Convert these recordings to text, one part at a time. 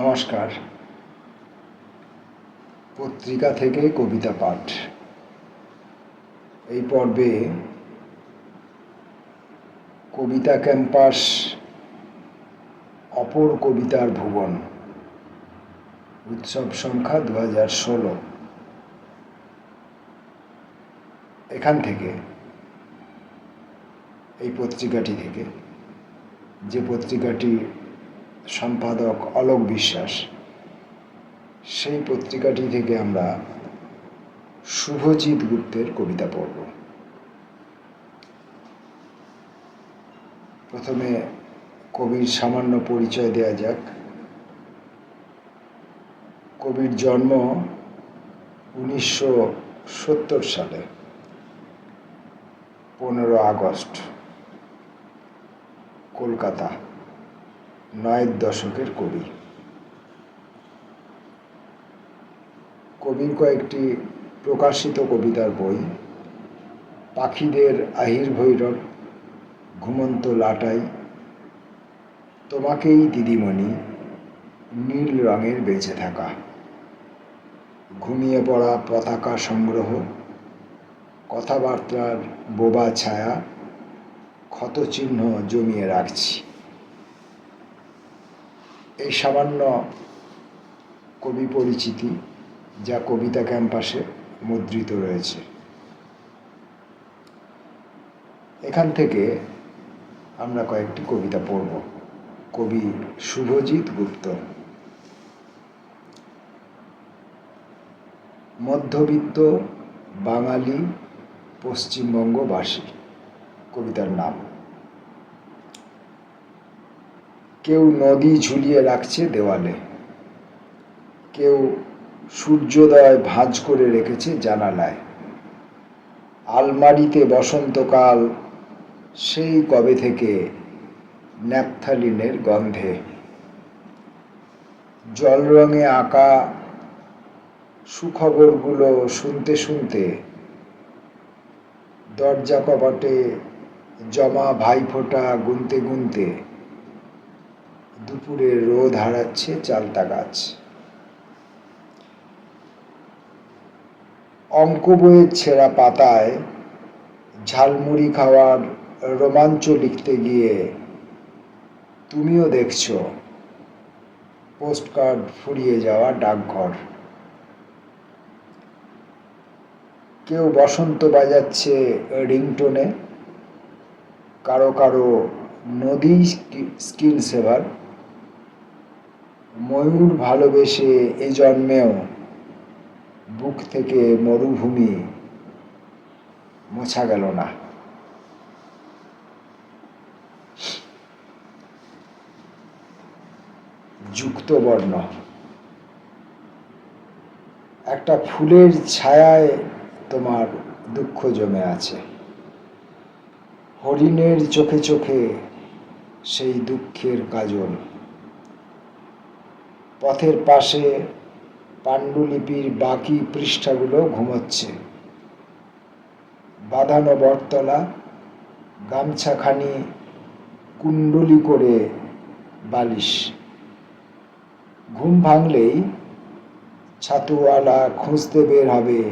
নমস্কার। পত্রিকা থেকে কবিতা পাঠ। এই পর্বে কবিতা ক্যাম্পাস অপর কবিতার ভুবন, উৎসব সংখ্যা দু হাজার ষোলো। এখান থেকে, এই পত্রিকাটি থেকে, যে পত্রিকাটির সম্পাদক অলোক বিশ্বাস। সেই পত্রিকাটি থেকে আমরা শুভজিৎ গুপ্তের কবিতা পড়ব। প্রথমে কবির সামান্য পরিচয় দেয়া যাক। কবির জন্ম উনিশশো সত্তর সালে, পনেরো আগস্ট, কলকাতা। নয়ের দশকের কবি। কবির কয়েকটি প্রকাশিত কবিতার বই, পাখিদের আহির ভৈরব ঘুমন্ত লাটাই, তোমাকেই দিদিমণি, নীল রঙের বেঁচে থাকা, ঘুমিয়ে পড়া পতাকা সংগ্রহ, কথাবার্তার বোবা ছায়া, ক্ষতচিহ্ন জমিয়ে রাখছি। এই সামান্য কবি পরিচিতি যা কবিতা ক্যাম্পাসে মুদ্রিত রয়েছে। এখান থেকে আমরা কয়েকটি কবিতা পড়ব। কবি শুভজিৎ গুপ্ত। মধ্যবিত্ত বাঙালি পশ্চিমবঙ্গবাসী, কবিতার নাম। কেউ নদী ঝুলিয়ে রাখছে দেওয়ালে। কেউ সূর্যোদয় ভাঁজ করে রেখেছে জানালায়। আলমারিতে বসন্তকাল, সেই কবে থেকে ন্যাপথালিনের গন্ধে। জল রঙে আঁকা সুখবরগুলো শুনতে শুনতে দরজা কপাটে জমা ভাইফোঁটা গুনতে গুনতে দুপুরে রোদ হারাচ্ছে চালতা গাছ। অঙ্ক বইয়ের ছেঁড়া পাতায় ঝালমুড়ি খাওয়ার রোমাঞ্চ লিখতে গিয়ে তুমিও দেখছ, পোস্টকার্ড ফুরিয়ে যাওয়া ডাকঘর। কেউ বসন্ত বাজাচ্ছে রিংটোনে, কারও কারও নদী স্কিল সেভার। ময়ূর ভালোবেসে এ জন্মেও বুক থেকে মরুভূমি মোছা গেল না। যুক্ত বর্ণ একটা ফুলের ছায়ায় তোমার দুঃখ জমে আছে। হরিণের চোখে চোখে সেই দুঃখের কাজল। পথের পাশে পাণ্ডুলিপির বাকি পৃষ্ঠাগুলো ঘুমোচ্ছে। বাঁধানো বটতলা গামছাখানি, কুণ্ডলি করে বালিশ। ঘুম ভাঙলেই ছাতুওয়ালা খুঁজতে বের হবে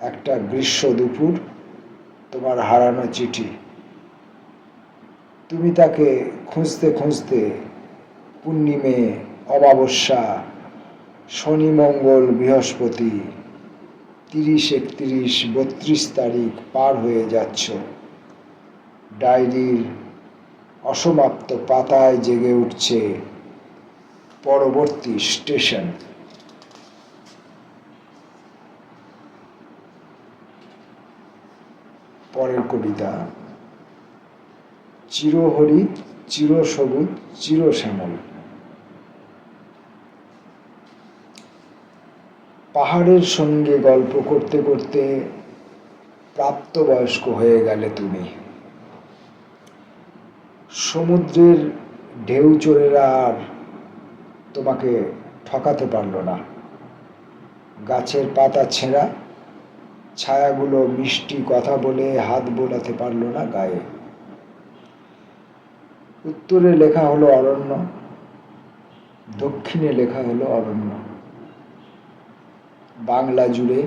একটা গ্রীষ্ম দুপুর, তোমার হারানো চিঠি। তুমি তাকে খুঁজতে খুঁজতে পূর্ণিমে অমাবস্যা, শনি, মঙ্গল, বৃহস্পতি, তিরিশ, একত্রিশ, বত্রিশ তারিখ পার হয়ে যাচ্ছ। ডায়েরির অসমাপ্ত পাতায় জেগে উঠছে পরবর্তী স্টেশন। পরের কবিতা চিরহরিত চিরসবুজ, চিরশ্যামল। পাহাড়ের সঙ্গে গল্প করতে করতে প্রাপ্তবয়স্ক হয়ে গেলে তুমি। সমুদ্রের ঢেউ চোরেরা আর তোমাকে ঠকাতে পারল না। গাছের পাতা ছেঁড়া, ছায়াগুলো মিষ্টি কথা বলে হাত বোলাতে পারল না গায়ে। উত্তরে লেখা হলো অরণ্য, দক্ষিণে লেখা হলো অরণ্য। বাংলা জুড়ে,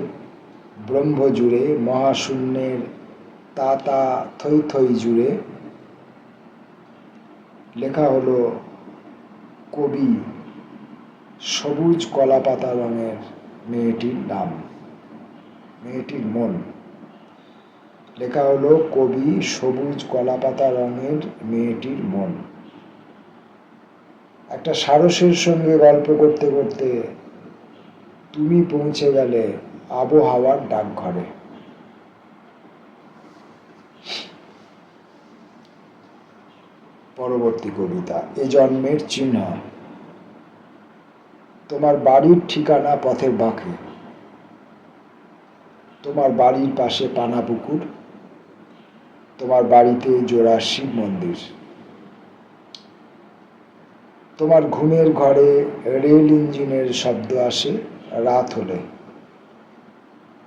ব্রহ্ম জুড়ে, মহাশূন্যের তাতা থই থই জুড়ে। লেখা হলো কবি সবুজ কলাপাতা রঙের মেয়েটির নাম, মেয়েটির মন। লেখা হলো কবি সবুজ কলাপাতা রঙের মেয়েটির মন। একটা সারসের সঙ্গে গল্প করতে করতে তুমি পৌঁছে গেলে আবহাওয়ার ডাকঘরে। পরবর্তী কবিতা, এ জন্মের চিহ্ন। তোমার বাড়ির ঠিকানা পথের বাঁকে। তোমার বাড়ির পাশে পানা পুকুর তোমার বাড়িতে জোড়া শিব মন্দির। তোমার ঘুমের ঘরে রেল ইঞ্জিনের শব্দ আসে। রাত হলে।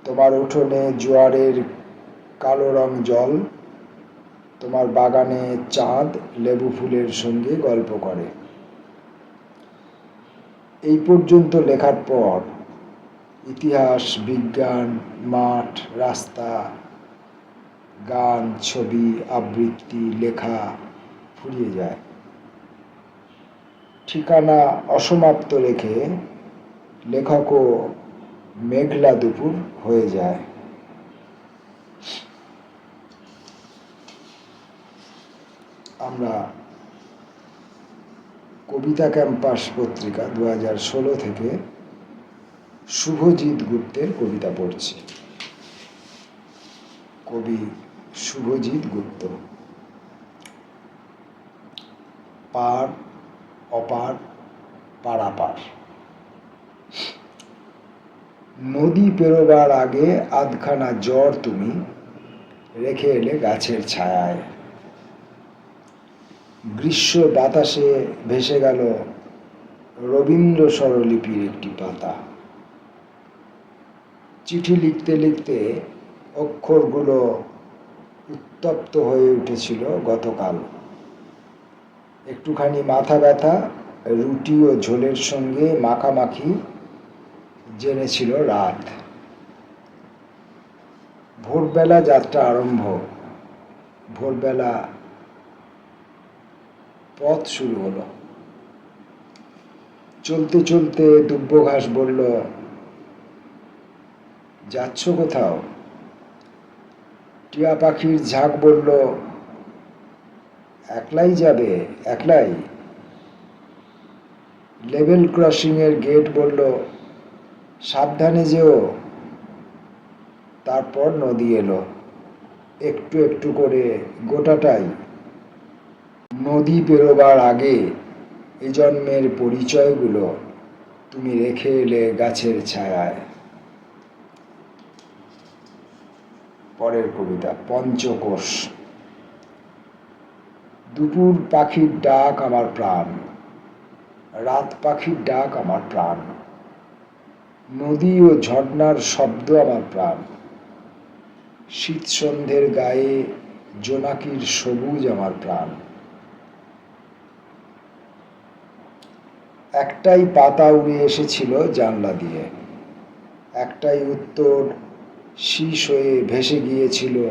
তোমার উঠোনে জোয়ারের কালো রং জল, তোমার বাগানে চাঁদ লেবু ফুলের সঙ্গে গল্প করে। এই পর্যন্ত লেখার পর ইতিহাস, বিজ্ঞান, মাঠ, রাস্তা, গান, ছবি, আবৃত্তি, লেখা ফুরিয়ে যায়। ঠিকানা অসমাপ্ত রেখে লেখকও মেঘলা দুপুর হয়ে যায়। আমরা কবিতা ক্যাম্পাস পত্রিকা দু ষোলো থেকে শুভজিৎ গুপ্তের কবিতা পড়ছি। কবি শুভজিৎ গুপ্ত। পার, অপার, পারাপার। নদী পেরোবার আগে আধখানা জ্বর তুমি রেখে এলে গাছের ছায়ায়। গ্রীষ্ম বাতাসে ভেসে গেল রবীন্দ্র স্বরলিপির একটি পাতা। চিঠি লিখতে লিখতে অক্ষরগুলো উত্তপ্ত হয়ে উঠেছিল গতকাল। একটুখানি মাথা ব্যথা, রুটি ও ঝোলের সঙ্গে মাখামাখি জেনেছিল রাত। ভোরবেলা যাত্রা আরম্ভ। ভোরবেলা পথ শুরু হলো। চলতে চলতে দুব্য ঘাস বলল, যাচ্ছ কোথাও? টিয়া পাখির ঝাঁক বলল, একলাই যাবে? একলাই? লেভেল ক্রসিং এর গেট বলল সাবধানে যেও। তারপর নদী এলো। একটু একটু করে গোটাটাই। নদী পেরোবার আগে এ জন্মের পরিচয়গুলো তুমি রেখে এলে গাছের ছায়ায়। পরের কবিতা, পঞ্চকোষ। দুপুর পাখির ডাক আমার প্রাণ। রাত পাখির ডাক আমার প্রাণ। নদী ও ঝর্ণার শব্দ আমার প্রাণ। শীত সন্ধ্যের গায়ে জোনাকির সবুজ আমার প্রাণ। একটাই পাতা উড়ে এসেছিল জানলা দিয়ে। একটাই উত্তর শীষ হয়ে ভেসে গিয়েছিল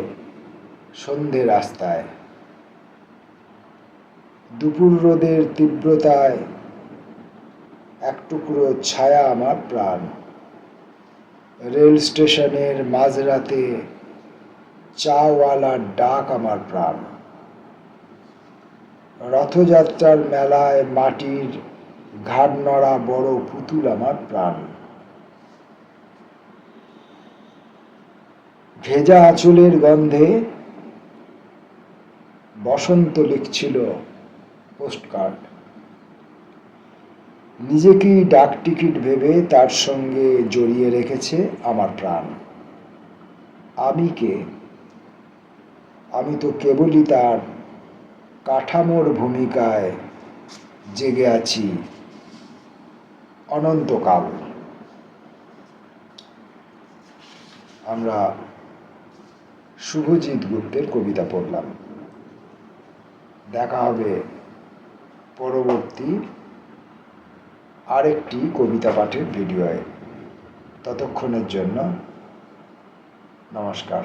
সন্ধে রাস্তায়। দুপুর রোদের তীব্রতায় এক টুকরো ছায়া আমার প্রাণ। রেল স্টেশনের মাঝরাতে চাওয়ালার ডাক আমার প্রাণ। রথযাত্রার মেলায় মাটির ঘাড় নড়া বড় পুতুল আমার প্রাণ। ভেজা আঁচলের গন্ধে বসন্ত লিখছিল পোস্টকার্ড। নিজেকেই ডাক টিকিট ভেবে তার সঙ্গে জড়িয়ে রেখেছে আমার প্রাণ। আমি কে? আমি তো কেবলই তার কাঠামোর ভূমিকায় জেগে আছি অনন্তকাল। আমরা শুভজিৎ গুপ্তের কবিতা পড়লাম। দেখা হবে পরবর্তী আরেকটি কবিতা পাঠের ভিডিওয়ে। ততক্ষণের জন্য নমস্কার।